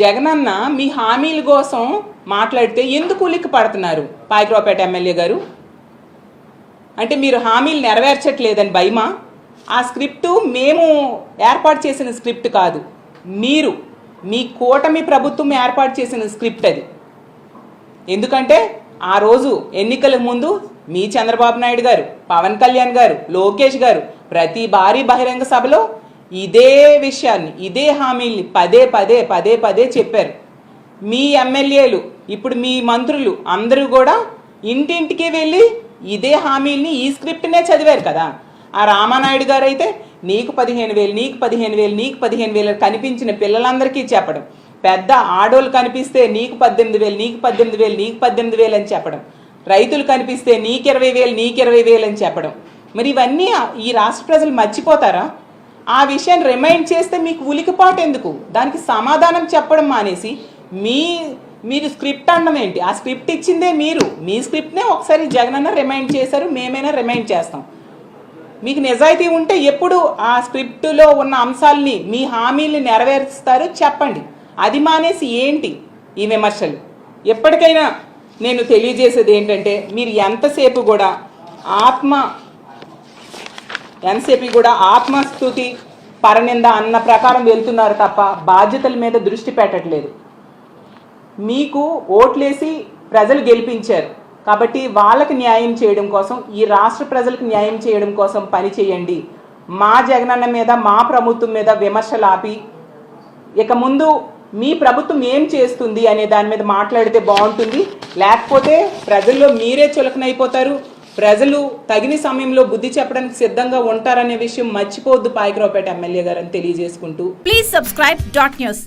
జగనన్న మీ హామీల కోసం మాట్లాడితే ఎందుకు ఉలిక్కి పడుతున్నారు? పాయకరావుపేట ఎమ్మెల్యే గారు? అంటే మీరు హామీలు నెరవేర్చట్లేదని భయమా? ఆ స్క్రిప్ట్ మేము ఏర్పాటు చేసిన స్క్రిప్ట్ కాదు. మీరు మీ కూటమి ప్రభుత్వం ఏర్పాటు చేసిన స్క్రిప్ట్ అది. ఎందుకంటే ఆ రోజు ఎన్నికల ముందు మీ చంద్రబాబు నాయుడు గారు పవన్ కళ్యాణ్ గారు లోకేష్ గారు ప్రతి భారీ బహిరంగ సభలో ఇదే విషయాన్ని ఇదే హామీల్ని పదే పదే పదే పదే చెప్పారు. మీ ఎమ్మెల్యేలు ఇప్పుడు మీ మంత్రులు అందరూ కూడా ఇంటింటికి వెళ్ళి ఇదే హామీల్ని ఈ స్క్రిప్ట్నే చదివారు కదా. ఆ రామానాయుడు గారు అయితే నీకు పదిహేను వేలు నీకు పదిహేను వేలు నీకు పదిహేను వేలు కనిపించిన పిల్లలందరికీ చెప్పడం. పెద్ద ఆడోళ్ళు కనిపిస్తే నీకు పద్దెనిమిది వేలు నీకు పద్దెనిమిది వేలు నీకు పద్దెనిమిది వేలు అని చెప్పడం. రైతులు కనిపిస్తే నీకు ఇరవై వేలు నీకు ఇరవై వేలు అని చెప్పడం. మరి ఇవన్నీ ఈ రాష్ట్ర ప్రజలు మర్చిపోతారా? ఆ విషయాన్ని రిమైండ్ చేస్తే మీకు ఉలికిపాటు ఎందుకు? దానికి సమాధానం చెప్పడం మానేసి మీ మీరు స్క్రిప్ట్ అనడం ఏంటి? ఆ స్క్రిప్ట్ ఇచ్చిందే మీరు. మీ స్క్రిప్ట్నే ఒకసారి జగనన్న రిమైండ్ చేశారు మేమైనా రిమైండ్ చేస్తాం. మీకు నిజాయితీ ఉంటే ఎప్పుడు ఆ స్క్రిప్టులో ఉన్న అంశాలని మీ హామీల్ని నెరవేరుస్తారు చెప్పండి. అది మానేసి ఏంటి ఈ విమర్శలు? ఎప్పటికైనా నేను తెలియజేసేది ఏంటంటే మీరు ఎంతసేపు కూడా ఆత్మ ఎంతసేపు కూడా ఆత్మస్థుతి పరనింద అన్న ప్రకారం వెళ్తున్నారు తప్ప బాధ్యతల మీద దృష్టి పెట్టట్లేదు. మీకు ఓట్లేసి ప్రజలు గెలిపించారు. కాబట్టి వాళ్ళకి న్యాయం చేయడం కోసం ఈ రాష్ట్ర ప్రజలకు న్యాయం చేయడం కోసం పని చేయండి. మా జగనన్న మీద మా ప్రభుత్వం మీద విమర్శలు ఆపి ఇక ముందు మీ ప్రభుత్వం ఏం చేస్తుంది అనే దాని మీద మాట్లాడితే బాగుంటుంది. లేకపోతే ప్రజల్లో మీరే చులకనైపోతారు. ప్రజలు తగిన సమయంలో బుద్ధి చెప్పడానికి సిద్ధంగా ఉంటారనే విషయం మర్చిపోవద్దు పాయకరావుపేట ఎమ్మెల్యే గారు అని తెలియజేసుకుంటూ. Please subscribe dot news